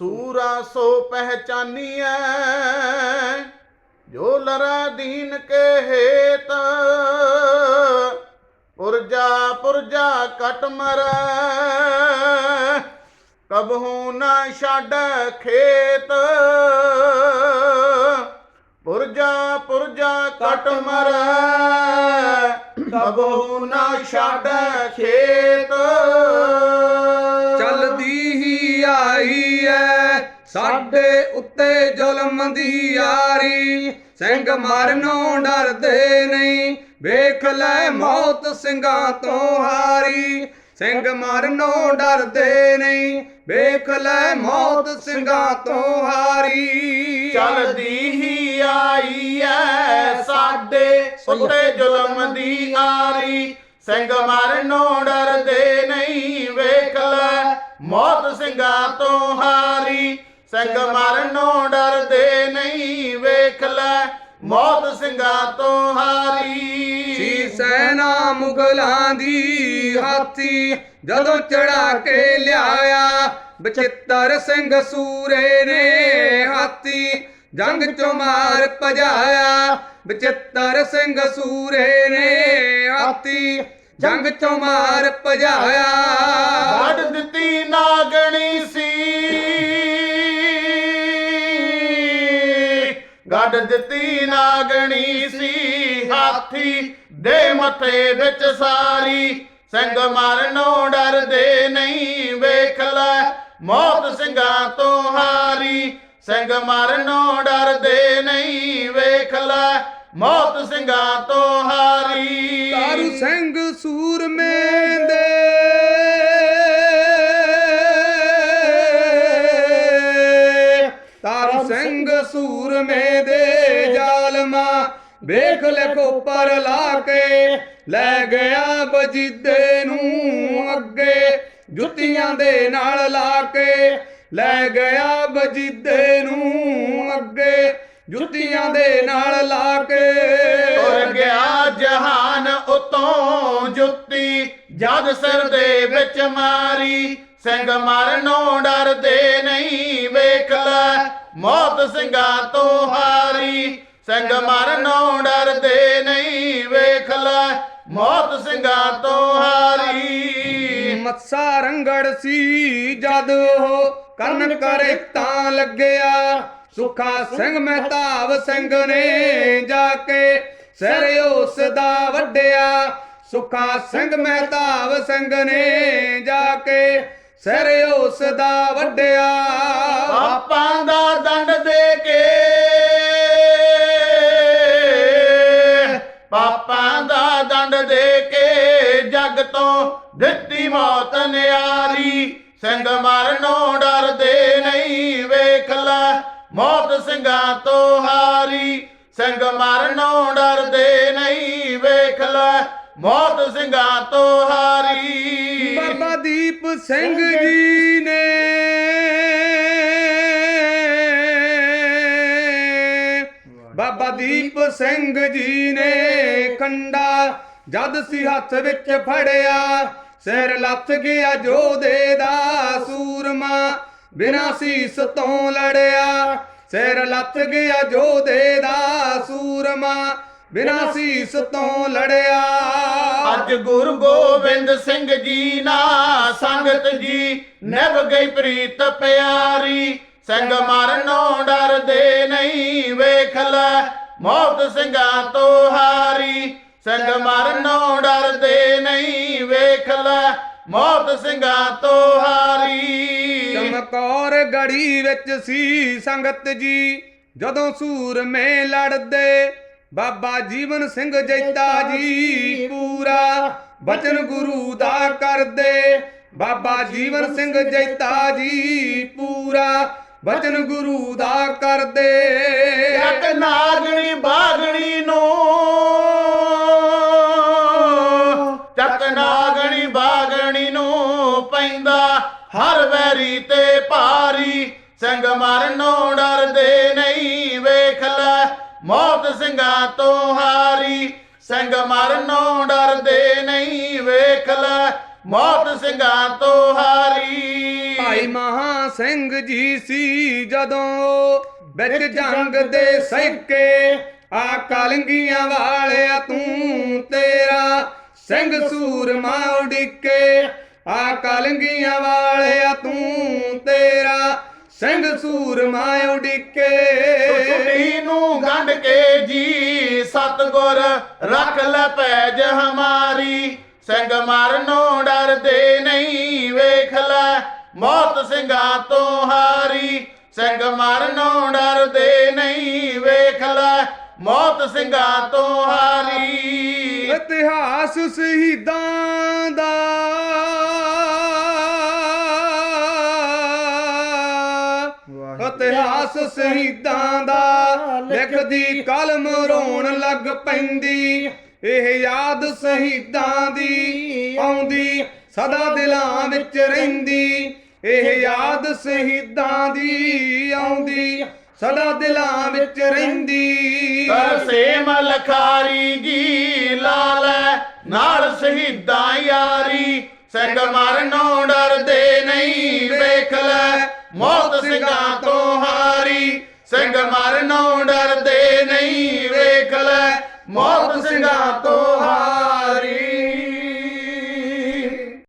ਸੂਰਾ ਸੋ ਪਹਿਚਾਨੀਐ ਜੋ ਲਰਾ ਦੀਨ ਕੇ ਹੇਤ ਪੁਰਜਾ ਪੁਰਜਾ ਕਟ ਮਰੈ ਕਬਹੂ ਨਾ ਛੱਡ ਖੇਤ ਪੁਰਜਾ ਪੁਰਜਾ ਕਟ ਮਰੈ ਕਬਹੂ ਨਾ ਛੱਡ ਖੇਤ। ਚਲਦੀ ਹੀ ਆਈ ਐ ਸਾਡੇ ਉੱਤੇ ਜ਼ੁਲਮ ਦੀ ਯਾਰੀ ਸਿੰਘ ਮਰਨੋਂ ਡਰਦੇ ਨਹੀਂ। ਵੇਖ ਲੈ ਮੌਤ ਸਿੰਘਾਂ ਤੋਂ ਹਾਰੀ ਸਿੰਘ ਮਰਨੋਂ ਡਰਦੇ ਨਹੀਂ। ਵੇਖ ਲੈ ਮੌਤ ਸਿੰਘਾਂ ਤੋਂ ਹਾਰੀ। ਚਲਦੀ ਹੀ ਆਈ ਐ ਸਾਡੇ ਉੱਤੇ ਜ਼ੁਲਮ ਦੀ ਆਰੀ ਸਿੰਘ ਮਰਨੋਂ ਡਰਦੇ ਨਹੀਂ, ਵੇਖ ਲੈ। ਮੌਤ ਸਿੰਘਾਂ ਤੋਂ ਹਾਰੀ। ਸਿੰਘ ਮਰਨੋਂ ਡਰਦੇ ਨਹੀਂ, ਵੇਖ ਲੈ। ਮੌਤ ਸਿੰਘਾਂ ਤੋਂ ਹਾਰੀ। ਸੀ ਸੈਨਾ ਮੁਗਲਾਂ ਦੀ ਹਾਥੀ ਜਦੋਂ ਚੜਾ ਕੇ ਲਿਆਇਆ, ਬਚਿੱਤਰ ਸਿੰਘ ਸੂਰੇ ਨੇ ਹਾਥੀ। ਜੰਗ ਚੋਂ ਮਾਰ ਭਜਾਇਆ, ਬਚਿੱਤਰ ਸਿੰਘ ਸੂਰੇ ਨੇ ਹਾਥੀ ਜੰਗ ਚੋਂ ਮਾਰ ਭਜਾਇਆ। ਵੱਢ ਦਿੱਤੀ ਨਾਗਣੀ ਸੀ। ਗੱਡ ਦਿੱਤੀ ਨਾਗਣੀ ਸੀ। ਹਾਥੀ ਦੇ ਮੱਥੇ ਵਿੱਚ ਸਾਰੀ। ਸਿੰਘ ਮਰਨੋਂ ਡਰਦੇ ਨਹੀਂ, ਵੇਖ ਲੈ ਮੌਤ ਸਿੰਘਾਂ ਤੋਂ ਹਾਰੀ। ਸਿੰਘ ਮਰਨੋਂ ਡਰਦੇ ਨਹੀਂ ਵੇਖ ਲੈ ਮੌਤ ਸਿੰਘਾਂ ਤੋਂ ਹਾਰੀ। ਤਾਰੂ ਸਿੰਘ ਸੂਰਮੇ ਦੇ। ਤਾਰੂ ਸਿੰਘ ਸੂਰਮੇ ਦੇ ਜਾਲਮਾ ਵੇਖ ਲੈ ਪਰ ਲਾ ਕੇ। ਲੈ ਗਿਆ ਬਜੀਦੇ ਨੂੰ ਅੱਗੇ। ਜੁੱਤੀਆਂ ਦੇ ਨਾਲ ਲਾ ਕੇ ਲੈ ਗਿਆ ਬਜੀਦੇ ਨੂੰ ਅੱਗੇ ਜੁੱਤੀਆਂ ਦੇ ਨਾਲ ਲਾ ਕੇ। ਤੁਰ ਗਿਆ ਜਹਾਨ ਉਤੋਂ ਜੁੱਤੀ ਜਦ ਸਿਰ ਦੇ ਵਿੱਚ ਮਾਰੀ। ਸਿੰਘ ਮਰਨੋਂ ਡਰਦੇ ਨਹੀਂ ਵੇਖ ਲੈ ਮੌਤ ਸਿੰਘਾਂ ਤੋਂ ਹਾਰੀ। ਸਿੰਘ ਮਰਨੋਂ ਡਰਦੇ ਨਹੀਂ ਵੇਖ ਲੈ ਮੌਤ ਸਿੰਘਾਂ ਤੋਂ ਹਾਰੀ। ਮੱਸਾ ਰੰਗੜ ਸੀ ਜਦ ਉਹ ਕਰਨ ਕਰੇ ਤਾਂ ਲੱਗਿਆ। ਸੁਖਾ ਸਿੰਘ ਮਹਿਤਾਬ ਸਿੰਘ ਨੇ ਜਾ ਕੇ ਸਿਰ ਉਸ ਦਾ ਵੱਡਿਆ ਸੁਖਾ ਸਿੰਘ ਮਹਿਤਾਬ ਸਿੰਘ ਨੇ ਜਾ ਕੇ ਸਿਰ ਉਸ ਦਾ ਵੱਡਿਆ ਪਾਪਾਂ ਦਾ ਦੰਡ ਦੇ ਕੇ ਪਾਪਾਂ ਦਾ ਦੰਡ ਦੇ ਕੇ ਜਗ ਤੋਂ ਦਿੱਤੀ ਮੌਤ ਨਿਆਰੀ। ਸਿੰਘ ਮਰਨੋਂ ਸਿੰਘਾਂ ਤੋਂ ਹਾਰੀ ਸਿੰਘ ਮਰਨੋਂ ਡਰਦੇ ਨਹੀਂ ਵੇਖ ਲੈ ਮੌਤ ਸਿੰਘਾਂ ਤੋਂ ਹਾਰੀ। ਬਾਬਾ ਦੀਪ ਸਿੰਘ ਜੀ ਨੇ ਬਾਬਾ ਦੀਪ ਸਿੰਘ ਜੀ ਨੇ ਕੰਡਾ ਜਦ ਸੀ ਹੱਥ ਵਿੱਚ ਫੜਿਆ ਸਿਰ ਲੱਥ ਗਿਆ ਜੋਧੇ ਦਾ ਸੂਰਮਾ ਬਿਨਾ ਸੀਸ ਤੋਂ ਲੜਿਆ। ਸਿਰ ਲੱਥ ਗਿਆ ਜੋਧੇ ਦਾ ਸੂਰਮਾ ਬਿਨਾ ਸੀਸ ਤੋਂ ਲੜਿਆ। ਅੱਜ ਗੁਰੂ ਗੋਬਿੰਦ ਸਿੰਘ ਜੀ ਨਾ ਸੰਗਤ ਜੀ ਨਿਭ ਗਈ ਪ੍ਰੀਤ ਪਿਆਰੀ। ਸਿੰਘ ਮਰਨੋਂ ਡਰਦੇ ਨਹੀਂ, ਵੇਖ ਲੈ ਮੌਤ ਸਿੰਘਾਂ ਤੋਂ ਹਾਰੀ। ਸਿੰਘ ਮਰਨੋਂ ਡਰਦੇ ਨਹੀਂ, ਵੇਖ ਲੈ ਮੌਤ ਸਿੰਘਾਂ ਤੋਂ ਹਾਰੀ। ਚਮਕੌਰ ਗੜੀ ਵਿੱਚ ਸੀ ਸੰਗਤ ਜੀ। ਜਦੋਂ ਸੂਰਮੇ ਲੜਦੇ, ਬਾਬਾ ਜੀਵਨ ਸਿੰਘ ਜੈਤਾ ਜੀ ਪੂਰਾ ਬਚਨ ਗੁਰੂ ਦਾ ਕਰਦੇ। ਬਾਬਾ ਜੀਵਨ ਸਿੰਘ ਜੈਤਾ ਜੀ ਪੂਰਾ ਬਚਨ ਗੁਰੂ ਦਾ ਕਰਦੇ। ਇੱਕ ਨਾਗਣੀ ਬਾਗਣੀ ਨੂੰ ਵੈਰੀ ਤੇ ਭਾਰੀ ਸਿੰਘ ਮਰਨੋਂ ਡਰਦੇ ਨਹੀਂ ਵੇਖ ਲੈ ਮੌਤ ਸਿੰਘਾਂ ਤੋਂ ਹਾਰੀ। ਸਿੰਘ ਮਰਨੋਂ ਡਰਦੇ ਨਹੀਂ ਵੇਖ ਲੈ ਮੌਤ ਸਿੰਘਾਂ ਤੋਂ ਹਾਰੀ। ਭਾਈ ਮਹਾ ਸਿੰਘ ਜੀ ਸੀ ਜਦੋਂ ਵਿੱਚ ਜੰਗ ਦੇ ਸੈਕੇ ਆ ਕਲੰਗੀਆਂ ਵਾਲਿਆ ਤੂੰ ਤੇਰਾ। ਸਿੰਘ ਸੂਰਮਾ ਉਡਿੱਕੇ ਆ ਕਲੰਗੀਆਂ ਵਾਲਿਆ ਤੂੰ ਤੇਰਾ ਸਿੰਘ ਸੂਰਮਾ ਉਡਿੱਕੇ ਟੁੱਟੀ ਨੂੰ ਗੰਢ ਕੇ ਜੀ ਸਤਗੁਰ ਰੱਖ ਲੈ ਪੈਜ ਹਮਾਰੀ। ਸਿੰਘ ਮਰਨੋਂ ਡਰਦੇ ਨਹੀਂ ਵੇਖ ਲੈ ਮੌਤ ਸਿੰਘਾਂ ਤੋਂ ਹਾਰੀ। ਸਿੰਘ ਮਰਨੋਂ ਡਰਦੇ ਨਹੀਂ ਵੇਖ ਲੈ ਮੌਤ ਸਿੰਘਾਂ ਤੋਂ ਹਾਰੀ। ਇਤਿਹਾਸ ਸ਼ਹੀਦਾਂ ਦਾ ਇਤਿਹਾਸ ਸ਼ਹੀਦਾਂ ਦਾ ਲਿਖਦੀ ਕਲਮ ਰੋਣ ਲੱਗ ਪੈਂਦੀ। ਇਹ ਯਾਦ ਸ਼ਹੀਦਾਂ ਦੀ ਆਉਂਦੀ, ਸਦਾ ਦਿਲਾਂ ਵਿੱਚ ਰਹਿੰਦੀ। ਇਹ ਯਾਦ ਸ਼ਹੀਦਾਂ ਦੀ ਆਉਂਦੀ, ਸਦਾ ਦਿਲਾਂ ਵਿੱਚ ਰਹਿੰਦੀ। ਤਰਸੇ ਮਲਖਾਰੀ ਜੀ ਲਾਲ, ਨਾਲ ਸ਼ਹੀਦਾਂ ਯਾਰੀ। ਸਿੰਘ ਮਰਨੋਂ ਡਰਦੇ ਨਹੀਂ, ਵੇਖ ਲੈ, ਮੌਤ ਸਿੰਘਾਂ ਤੋਂ ਸਿੰਘ ਮਰਨੋਂ ਡਰਦੇ ਨਹੀਂ ਵੇਖ ਲੈ ਮੌਤ ਸਿੰਘਾਂ ਤੋਂ